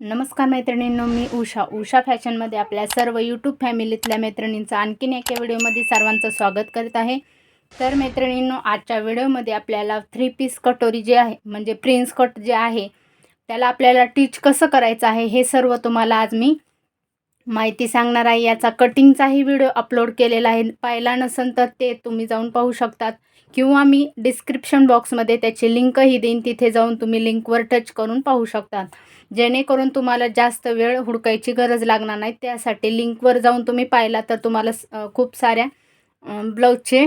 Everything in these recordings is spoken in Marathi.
नमस्कार मैत्रिणींनो मी उषा. उषा फॅशनमध्ये आपल्या सर्व यूट्यूब फॅमिलीतल्या मैत्रिणींचं आणखीन एका व्हिडिओमध्ये सर्वांचं स्वागत करत आहे. तर मैत्रिणींनो आजच्या व्हिडिओमध्ये आपल्याला थ्री पीस कटोरी जे आहे म्हणजे प्रिन्स कट जे आहे त्याला आपल्याला टीच कसं करायचं आहे हे सर्व तुम्हाला आज मी माहिती सांगणार आहे. याचा कटिंगचाही व्हिडिओ अपलोड केलेला आहे. पाहिला नसेल तर ते तुम्ही जाऊन पाहू शकतात. किंवा मी डिस्क्रिप्शन बॉक्समध्ये त्याची लिंकही देईन. तिथे जाऊन तुम्ही लिंकवर टच करून पाहू शकतात. जेणेकरून तुम्हाला जास्त वेळ हुडकायची गरज लागणार नाही. त्यासाठी लिंकवर जाऊन तुम्ही पाहिला तर तुम्हाला स- खूप साऱ्या ब्लाऊजची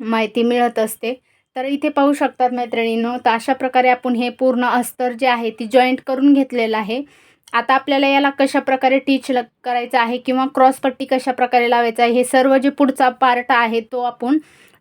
माहिती मिळत असते. तर इथे पाहू शकतात मैत्रिणींनो तर अशा प्रकारे आपण हे पूर्ण अस्तर जे आहे ती जॉईंट करून घेतलेलं आहे. आता आपल्याला याला कशा प्रकारे टीच ल करायचं आहे किंवा क्रॉसपट्टी कशा प्रकारे लावायचा आहे हे सर्व जे पुढचा पार्ट आहे तो आपण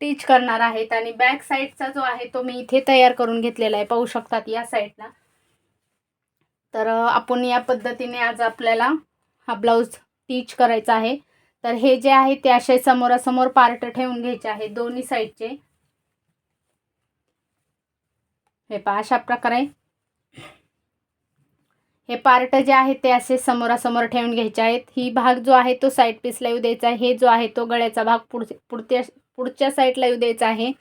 टीच करणार आहेत. आणि बॅक साईडचा जो आहे तो मी इथे तयार करून घेतलेला आहे. पाहू शकतात या साईडला. तर आपण या पद्धतीने आज आपल्याला हा ब्लाऊज टीच करायचा आहे. तर हे जे आहे ते असे समोरासमोर पार्ट ठेवून घ्यायचे आहे दोन्ही साईडचे. हे पहा अशा प्रकारे. हे पार्ट जे आहे ते असे समोरासमोर ठेवून घ्यायचे आहेत. ही भाग जो आहे तो साईड पीसला येऊ द्यायचा आहे. हे जो आहे तो गळ्याचा भाग पुढ पुढच्या पुढच्या साईडला येऊ द्यायचा आहे.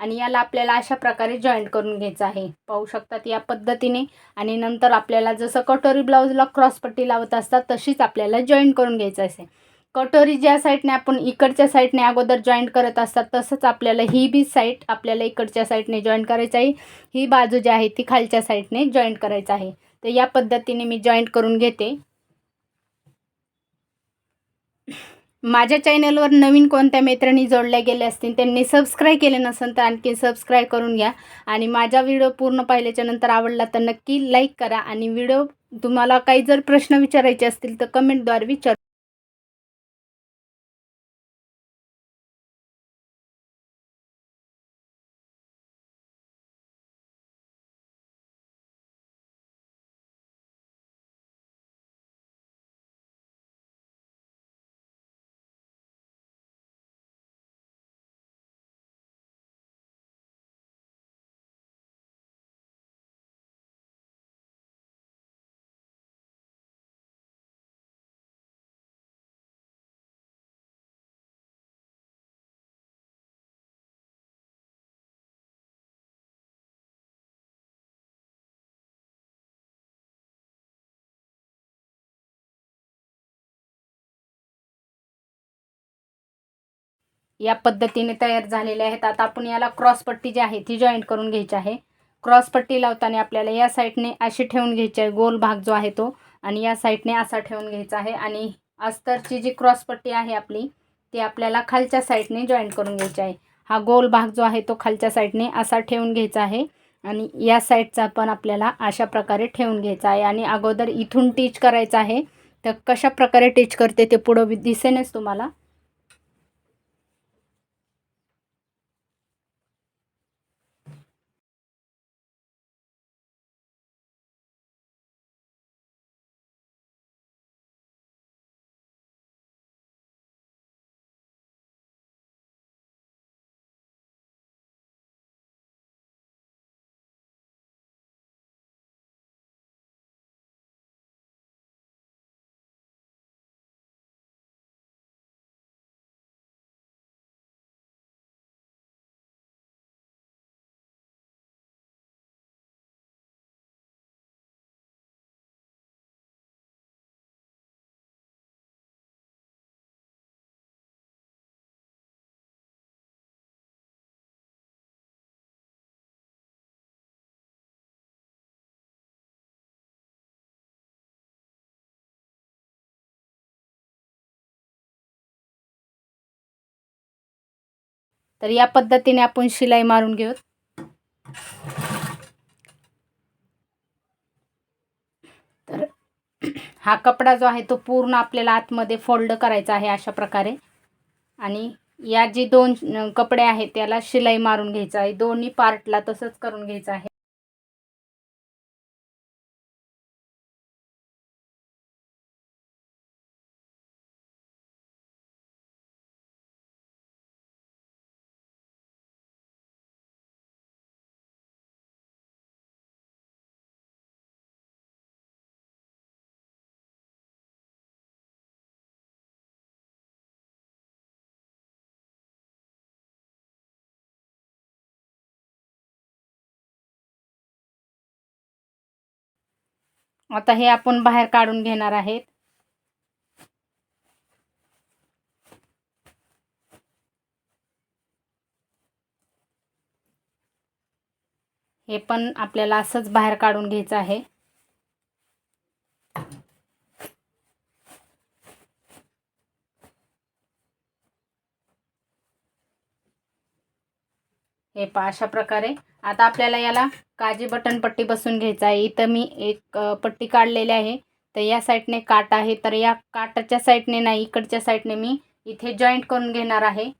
आणि याला आपल्याला अशा प्रकारे जॉईंट करून घ्यायचं आहे. पाहू शकतात या पद्धतीने. आणि नंतर आपल्याला जसं कटोरी ब्लाऊजला क्रॉसपट्टी लावत असतात तशीच आपल्याला जॉईंट करून घ्यायचं असेल कटोरी ज्या साईडने आपण इकडच्या साईडने अगोदर जॉईंट करत असतात तसंच आपल्याला ही बी साईड आपल्याला इकडच्या साईडने जॉईंट करायचं आहे. ही बाजू जी आहे ती खालच्या साईडने जॉईंट करायचं आहे. तर या पद्धतीने मी जॉईंट करून घेते. माझ्या चॅनलवर नवीन कोणत्या मैत्रिणी जोडल्या गेल्या असतील त्यांनी सबस्क्राईब केले नसेल तर आणखी सबस्क्राईब करून घ्या. आणि माझा व्हिडिओ पूर्ण पाहिल्याच्या नंतर आवडला तर नक्की लाईक करा. आणि व्हिडिओ तुम्हाला काही जर प्रश्न विचारायचे असतील तर कमेंटद्वारे विचार या पद्धतीने तयार झालेले आहेत. आता आपण याला क्रॉसपट्टी जी आहे ती जॉईंट करून घ्यायची आहे. क्रॉसपट्टी लावताना आपल्याला या साईडने अशी ठेवून घ्यायची आहे. गोल भाग जो आहे तो. आणि या साईडने असा ठेवून घ्यायचा आहे. आणि अस्तरची जी क्रॉसपट्टी आहे आपली ती आपल्याला खालच्या साईडने जॉईंट करून घ्यायची आहे. हा गोल भाग जो आहे तो खालच्या साईडने असा ठेवून घ्यायचा आहे. आणि या साईडचा पण आपल्याला अशा प्रकारे ठेवून घ्यायचा आहे. आणि अगोदर इथून टीच करायचं आहे. तर कशा प्रकारे टीच करते ते पुढं दिसेनच तुम्हाला. तर या पद्धतीने आपण शिलाई मारून घेऊ तर हा कपडा जो आहे तो पूर्ण आपल्याला आतमध्ये फोल्ड करायचा आहे अशा प्रकारे. आणि या जी दोन कपडे आहेत त्याला शिलाई मारून घ्यायचं आहे. दोन्ही पार्टला तसंच करून घ्यायचं आहे. आता हे आपण बाहेर काढून घेणार आहेत. हे पण आपल्याला असंच बाहेर काढून घ्यायचं आहे. हे पा अशा प्रकारे. आता आपल्याला याला काजी बटन पट्टी बसून घ्यायचं आहे. इथं मी एक पट्टी काढलेली आहे. तर या साईडने काट आहे. तर या काटाच्या साईडने नाही इकडच्या साईडने मी इथे जॉईंट करून घेणार आहे.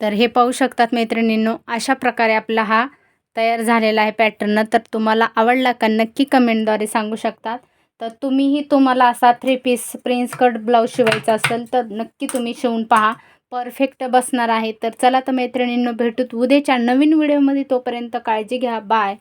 तर हे पाहू शकतात मैत्रिणींनो अशा प्रकारे आपला हा तयार झालेला आहे पॅटर्न तर तुम्हाला आवडला का नक्की कमेंटद्वारे सांगू शकतात. तर तुम्हीही तुम्हाला असा three piece prince cut blouse शिवायचा असेल तर नक्की तुम्ही शिवून पहा. परफेक्ट बसणार आहे. तर चला तर मैत्रिणींनो भेटूत उद्याच्या नवीन व्हिडिओमध्ये तोपर्यंत काळजी घ्या. बाय